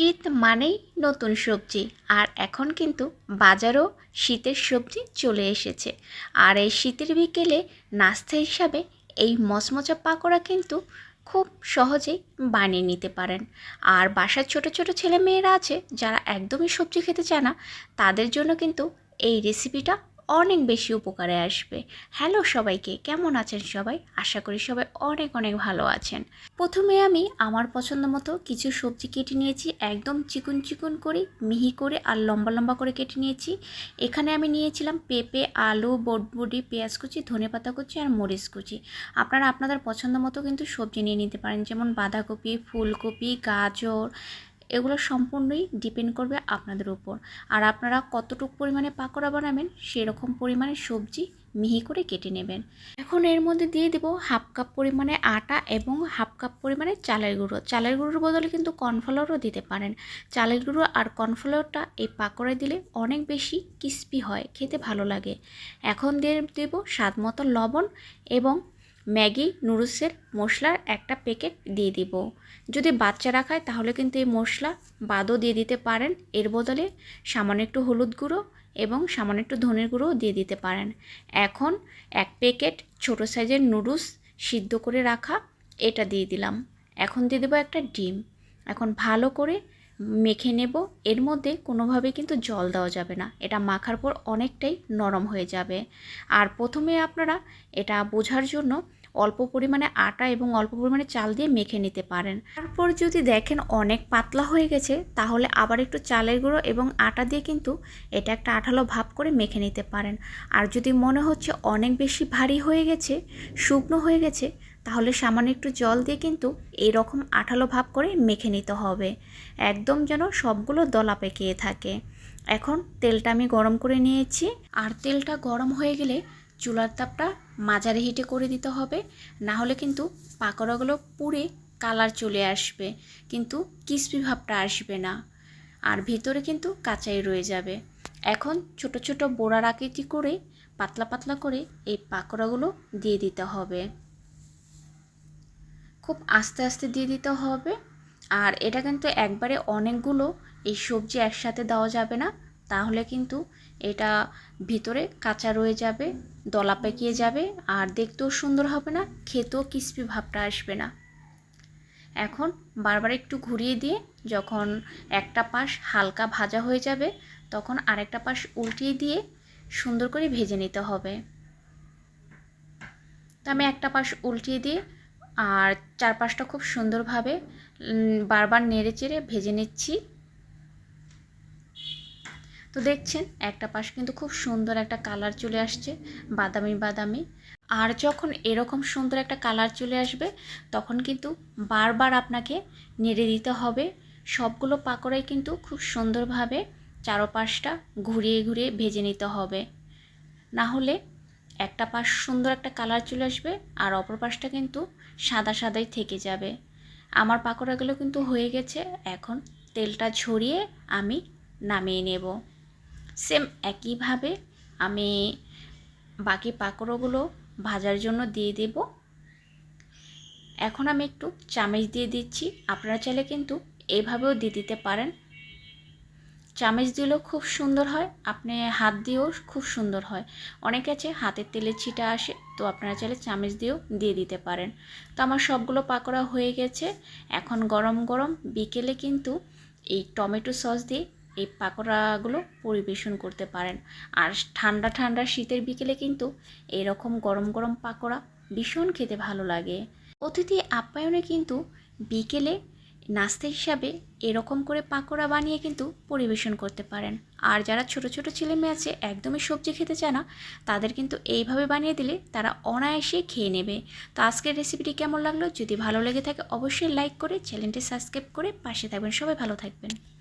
শীত মানেই নতুন সবজি। আর এখন কিন্তু বাজারও শীতের সবজি চলে এসেছে। আর এই শীতের বিকেলে নাস্তা হিসাবে এই মচমচা পাকোড়া কিন্তু খুব সহজেই বানিয়ে নিতে পারেন। আর বাসার ছোট ছোট ছেলে মেয়েরা আছে, যারা একদমই সবজি খেতে চায় না, তাদের জন্য কিন্তু এই রেসিপিটা অনেক বেশি উপকারে আসবে। হ্যালো সবাইকে, কেমন আছেন সবাই? আশা করি সবাই অনেক অনেক ভালো আছেন। প্রথমে আমি আমার পছন্দ মতো কিছু সবজি কেটে নিয়েছি। একদম চিকুন চিকুন করে, মিহি করে আর লম্বা লম্বা করে কেটে নিয়েছি। এখানে আমি নিয়েছিলাম পেঁপে, আলু বটবুডি পেঁয়াজ কুচি, ধনে পাতা কুচি আর মরিচ কুচি। আপনারা আপনাদের পছন্দ মতো কিন্তু সবজি নিয়ে নিতে পারেন। যেমন বাঁধাকপি, ফুলকপি, গাজর এগুলো সম্পূর্ণই ডিপেন্ড করবে আপনাদের উপর। আর আপনারা কতটুকু পরিমাণে পাকোড়া বানাবেন, সেরকম পরিমাণে সবজি মিহি করে কেটে নেবেন। এখন এর মধ্যে দিয়ে দেব হাফ কাপ পরিমাণে আটা এবং হাফ কাপ পরিমাণে চালের গুঁড়ো। চালের গুঁড়োর বদলে কিন্তু কর্নফ্লাওয়ারও দিতে পারেন। চালের গুঁড়ো আর কর্নফ্লাওয়ারটা এই পাকোড়ায় দিলে অনেক বেশি ক্রিস্পি হয়, খেতে ভালো লাগে। এখন দিয়ে দেব স্বাদ মতো লবণ এবং ম্যাগি, নুডলসের মশলার একটা প্যাকেট দিয়ে দিব। যদি বাচ্চারা খায়, তাহলে কিন্তু এই মশলা বাদও দিয়ে দিতে পারেন। এর বদলে সামান্য একটু হলুদ গুঁড়ো এবং সামান্য একটু ধনের গুঁড়োও দিয়ে দিতে পারেন। এখন এক প্যাকেট ছোট সাইজের নুডলস সিদ্ধ করে রাখা, এটা দিয়ে দিলাম। এখন দিয়ে দেবো একটা ডিম। এখন ভালো করে মেখে নেব। এর মধ্যে কোনোভাবে কিন্তু জল দেওয়া যাবে না। এটা মাখার পর অনেকটাই নরম হয়ে যাবে। আর প্রথমে আপনারা এটা বোঝার জন্য অল্প পরিমাণে আটা এবং অল্প পরিমাণে চাল দিয়ে মেখে নিতে পারেন। তারপর যদি দেখেন অনেক পাতলা হয়ে গেছে, তাহলে আবার একটু চালের গুঁড়ো এবং আটা দিয়ে কিন্তু এটা একটা আঠালো ভাব করে মেখে নিতে পারেন। আর যদি মনে হচ্ছে অনেক বেশি ভারী হয়ে গেছে, শুকনো হয়ে গেছে তাহলে সামান্য একটু জল দিয়ে কিন্তু এই রকম আঠালো ভাব করে মেখে নিতে হবে। একদম যেন সবগুলো দলা পেকিয়ে থাকে। এখন তেলটা আমি গরম করে নিয়েছি। আর তেলটা গরম হয়ে গেলে চুলার তাপটা মাঝারি হিটে করে দিতে হবে। না হলে কিন্তু পাকোড়াগুলো পুড়ে কালার চলে আসবে। কিন্তু কিসপি ভাবটা আসবে না। আর ভিতরে কিন্তু কাঁচাই রয়ে যাবে। এখন ছোট ছোট বোড়ার আকৃতি করে পাতলা পাতলা করে এই পাকোড়াগুলো দিয়ে দিতে হবে। খুব আস্তে আস্তে দিয়ে দিতে হবে। আর এটা কিন্তু একবারে অনেকগুলো এই সবজি একসাথে দেওয়া যাবে না। তাহলে কিন্তু এটা ভিতরে কাঁচা রয়ে যাবে, দলা পেকিয়ে যাবে, আর দেখতেও সুন্দর হবে না, খেতেও ক্রিস্পি ভাবটা আসবে না। এখন বারবার একটু ঘুরিয়ে দিয়ে যখন একটা পাশ হালকা ভাজা হয়ে যাবে, তখন আরেকটা পাশ উল্টিয়ে দিয়ে সুন্দর করে ভেজে নিতে হবে। তো আমি একটা পাশ উল্টিয়ে দিয়ে আর চারপাশটা খুব সুন্দরভাবে বারবার নেড়ে চেড়ে ভেজে নিচ্ছি। তো দেখছেন, একটা পাশ কিন্তু খুব সুন্দর একটা কালার চলে আসছে, বাদামি বাদামি। আর যখন এরকম সুন্দর একটা কালার চলে আসবে, তখন কিন্তু বারবার আপনাকে নেড়ে দিতে হবে। সবগুলো পাকোড়াই কিন্তু খুব সুন্দরভাবে চারোপাশটা ঘুরিয়ে ঘুরিয়ে ভেজে নিতে হবে। না হলে একটা পাশ সুন্দর একটা কালার চলে আসবে আর অপর পাশটা কিন্তু সাদা সাদাই থেকে যাবে। আমার পাকোড়াগুলো কিন্তু হয়ে গেছে, এখন তেলটা ঝরিয়ে আমি নামিয়ে নেব। সেম একইভাবে আমি বাকি পাকোড়াগুলো ভাজার জন্য দিয়ে দেব। এখন আমি একটু চামচ দিয়ে দিচ্ছি। আপনারা চাইলে কিন্তু এইভাবেও দিয়ে দিতে পারেন। চামচ দিলেও খুব সুন্দর হয়, আপনি হাত দিয়েও খুব সুন্দর হয়। অনেকে আছে, হাতের তেলের ছিটা আসে, তো আপনারা চাইলে চামচ দিয়েও দিয়ে দিতে পারেন। তো আমার সবগুলো পাকোড়া হয়ে গেছে। এখন গরম গরম বিকেলে কিন্তু এই টমেটো সস দিয়ে এই পাকোড়াগুলো পরিবেশন করতে পারেন। আর ঠান্ডা ঠান্ডা শীতের বিকেলে কিন্তু এরকম গরম গরম পাকোড়া ভীষণ খেতে ভালো লাগে। অতিথি আপ্যায়নে কিন্তু বিকেলে নাস্তা হিসাবে এরকম করে পাকোড়া বানিয়ে কিন্তু পরিবেশন করতে পারেন। আর যারা ছোট ছোট ছেলে মেয়ে আছে, একদমই সবজি খেতে চায় না, তাদের কিন্তু এইভাবে বানিয়ে দিলে তারা অনায়াসে খেয়ে নেবে। তো আজকের রেসিপিটি কেমন লাগল? যদি ভালো লেগে থাকে, অবশ্যই লাইক করে চ্যানেলটি সাবস্ক্রাইব করে পাশে থাকবেন। সবাই ভালো থাকবেন।